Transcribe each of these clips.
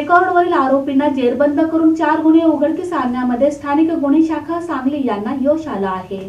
रेकॉर्डवरील आरोपींना जेरबंद करून चार गुन्हे उघडकीस आणण्यामध्ये स्थानिक गुन्हे शाखा सांगली यांना यश आलं आहे.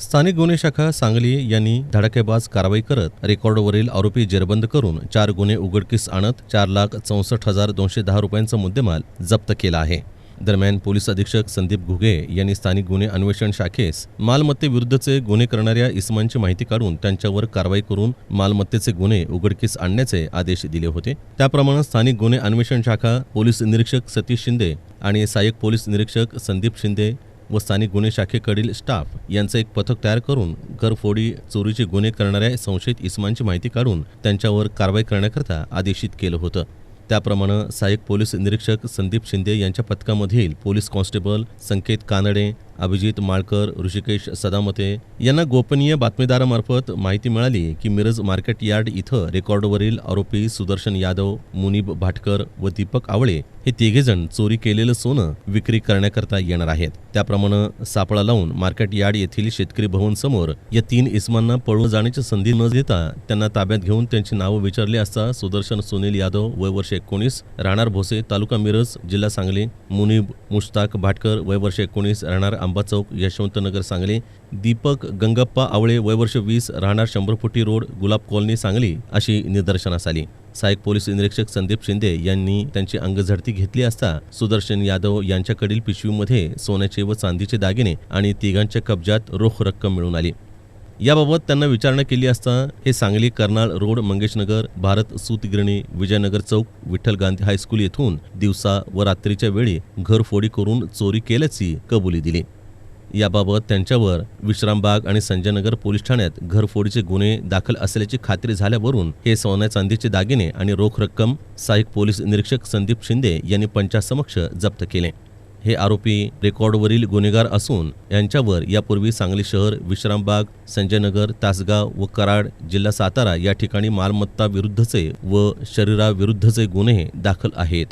स्थानिक गुन्हे शाखा सांगली यांनी धडाकेबाज कारवाई करत रेकॉर्डवरील आरोपी जेरबंद करून चार गुन्हे उघडकीस आणत चार लाख चौसष्ट हजार दोनशे दहा रुपयांचा मुद्देमाल जप्त केला आहे. दरम्यान पोलीस अधीक्षक संदीप घुगे यांनी स्थानिक गुन्हे अन्वेषण शाखेस मालमत्तेविरुद्धचे गुन्हे करणाऱ्या इसमांची माहिती काढून त्यांच्यावर कारवाई करून मालमत्तेचे गुन्हे उघडकीस आणण्याचे आदेश दिले होते. त्याप्रमाणे स्थानिक गुन्हे अन्वेषण शाखा पोलीस निरीक्षक सतीश शिंदे आणि सहाय्यक पोलीस निरीक्षक संदीप शिंदे व स्थानिक गुन्हे शाखेकडील स्टाफ यांचं एक पथक तयार करून घरफोडी चोरीचे गुन्हे करणाऱ्या संशयित इसमांची माहिती काढून त्यांच्यावर कारवाई करण्याकरता आदेशित केलं होतं. त्याप्रमाणे सहाय्यक पोलीस निरीक्षक संदीप शिंदे यांच्या पथकामधील पोलीस कॉन्स्टेबल संकेत कानडे अभिजित माळकर ऋषिकेश सदामते यांना गोपनीय बातमीदारामार्फत माहिती मिळाली की मिरज मार्केट यार्ड इथं रेकॉर्डवरील आरोपी सुदर्शन यादव मुनीब भाटकर व दीपक आवळे हे तिघेजण चोरी केलेलं सोनं विक्री करण्याकरता येणार आहेत. त्याप्रमाणे सापळा लावून मार्केट यार्ड येथील शेतकरी भवन समोर या तीन इस्मांना पळून जाण्याची संधी न देता त्यांना ताब्यात घेऊन त्यांची नावं विचारली असता सुदर्शन सुनील यादव वय वर्ष एकोणीस राहणार भोसे तालुका मिरज जिल्हा सांगली मुनीब मुश्ताक भाटकर वय वर्ष एकोणीस राहणार आंबा चौक यशवंतनगर सांगली. दीपक गंगप्पा आवळे वय वर्ष वीस राहणार शंभर फुटी रोड गुलाब कॉलनी सांगली अशी निदर्शनास आली. सहाय्यक पोलीस निरीक्षक संदीप शिंदे यांनी त्यांची अंगझडती घेतली असता सुदर्शन यादव यांच्याकडील पिशवीमध्ये सोन्याचे व चांदीचे दागिने आणि तिघांच्या कब्जात रोख रक्कम मिळून आली. याबाबत त्यांना विचारणा केली असता हे सांगली कर्नाळ रोड मंगेशनगर भारत सूतगिरणी विजयनगर चौक विठ्ठल गांधी हायस्कूल येथून दिवसा व रात्रीच्या वेळी घरफोडी करून चोरी केल्याची कबुली दिली. याबाबत त्यांच्यावर विश्रामबाग आणि संजयनगर पोलीस ठाण्यात घरफोडीचे गुन्हे दाखल असल्याची खात्री झाल्यावरून हे सोन्या चांदीचे दागिने आणि रोख रक्कम सहाय्यक पोलीस निरीक्षक संदीप शिंदे यांनी पंचासमक्ष जप्त केले. हे आरोपी रेकॉर्डवरील गुन्हेगार असून यांच्यावर यापूर्वी सांगली शहर विश्रामबाग संजयनगर तासगाव व कराड जिल्हा सातारा या ठिकाणी मालमत्ता विरुद्धचे व शरीराविरुद्धचे गुन्हे दाखल आहेत.